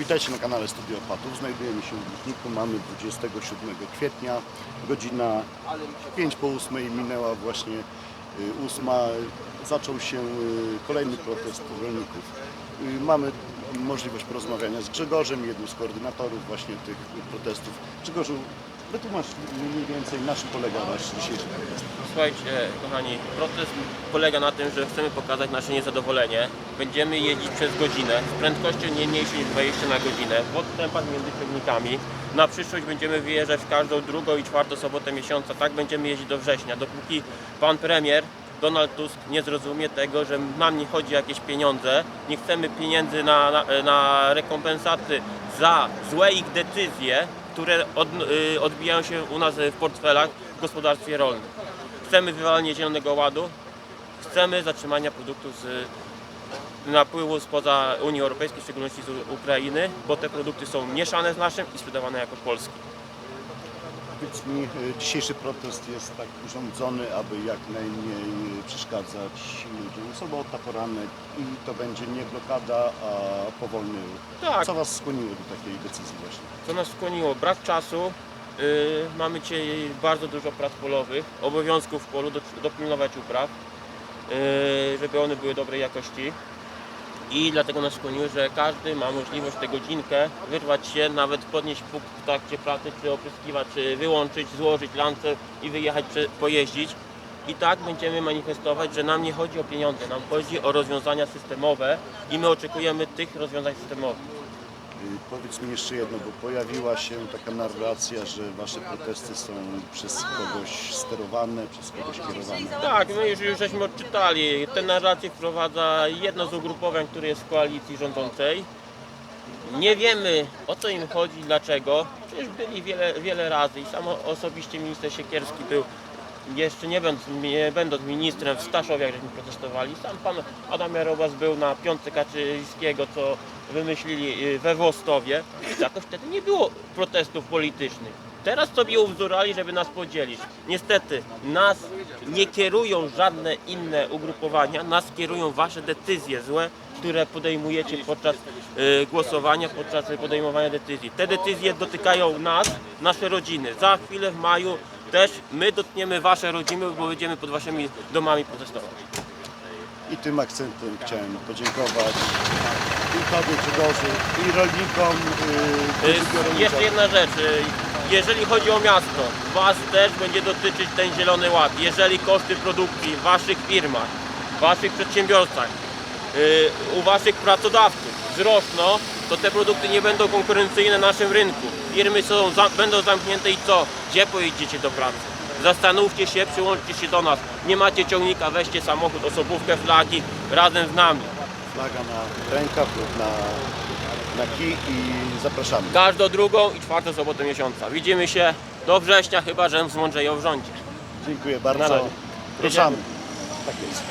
Witajcie na kanale Studio Opatów. Znajdujemy się w Lutniku. Mamy 27 kwietnia. Godzina 5 po 8 minęła właśnie y, 8. Zaczął się y, kolejny protest rolników. Y, Mamy możliwość porozmawiania z Grzegorzem, jednym z koordynatorów właśnie tych protestów. Grzegorzu, wytłumacz mniej więcej na czym polega nasz dzisiejszy protest. Słuchajcie, kochani, protest polega na tym, że chcemy pokazać nasze niezadowolenie. Będziemy jeździć przez godzinę z prędkością nie mniejszą niż 20 na godzinę w odstępach między ciągnikami. Na przyszłość będziemy wyjeżdżać w każdą drugą i czwartą sobotę miesiąca. Tak będziemy jeździć do września, dopóki pan premier Donald Tusk nie zrozumie tego, że nam nie chodzi o jakieś pieniądze. Nie chcemy pieniędzy na, na, na rekompensaty za złe ich decyzje, które od, y, odbijają się u nas w portfelach w gospodarstwie rolnym. Chcemy wywalenia Zielonego Ładu, chcemy zatrzymania produktów z napływu spoza Unii Europejskiej, w szczególności z Ukrainy, bo te produkty są mieszane z naszym i sprzedawane jako polskie. Y, dzisiejszy protest jest tak urządzony, aby jak najmniej przeszkadzać ludziom. Sobota, poranek i to będzie nie blokada, a powolny ruch. Tak. Co Was skłoniło do takiej decyzji właśnie? Co nas skłoniło? Brak czasu. Yy, mamy dzisiaj bardzo dużo prac polowych, obowiązków w polu, do, dopilnować upraw, yy, żeby one były dobrej jakości. I dlatego nas skłoniło, że każdy ma możliwość tę godzinkę wyrwać się, nawet podnieść puk w trakcie pracy, czy opryskiwać, czy wyłączyć, złożyć lancę i wyjechać, pojeździć. I tak będziemy manifestować, że nam nie chodzi o pieniądze, nam chodzi o rozwiązania systemowe i my oczekujemy tych rozwiązań systemowych. Y, Powiedz mi jeszcze jedno, bo pojawiła się taka narracja, że Wasze protesty są przez kogoś sterowane, przez kogoś kierowane. Tak, my już, już żeśmy odczytali. Tę narrację wprowadza jedno z ugrupowań, które jest w koalicji rządzącej. Nie wiemy o co im chodzi, dlaczego. Przecież byli wiele, wiele razy i sam osobiście minister Siekierski był, jeszcze nie będąc, nie będąc ministrem w Staszowiach, żeśmy protestowali. Sam pan Adam Jarobas był na piątce Kaczyńskiego, co wymyślili y, we Włostowie. Jakoś wtedy nie było protestów politycznych. Teraz sobie uwzorali, żeby nas podzielić. Niestety, nas nie kierują żadne inne ugrupowania, nas kierują wasze decyzje złe, które podejmujecie podczas y, głosowania, podczas podejmowania decyzji. Te decyzje dotykają nas, nasze rodziny. Za chwilę w maju też my dotkniemy wasze rodziny, bo będziemy pod waszymi domami protestować. I tym akcentem chciałem podziękować i Tobie, Grzegorzu, i rolnikom. y, Y, Jeszcze jedna rzecz. y, Jeżeli chodzi o miasto, Was też będzie dotyczyć ten Zielony Ład. Jeżeli koszty produkcji w Waszych firmach, w Waszych przedsiębiorstwach, y, u Waszych pracodawców wzrosną, to te produkty nie będą konkurencyjne na naszym rynku. Firmy są, będą zamknięte i co? Gdzie pojedziecie do pracy? Zastanówcie się, przyłączcie się do nas. Nie macie ciągnika, weźcie samochód, osobówkę, flagi razem z nami. Flaga na rękach lub na, na kij i zapraszamy. Każdą drugą i czwartą sobotę miesiąca. Widzimy się do września, chyba że zmądrzeją w rządzie. Dziękuję Na bardzo. razie. Ruszamy. Tak jest.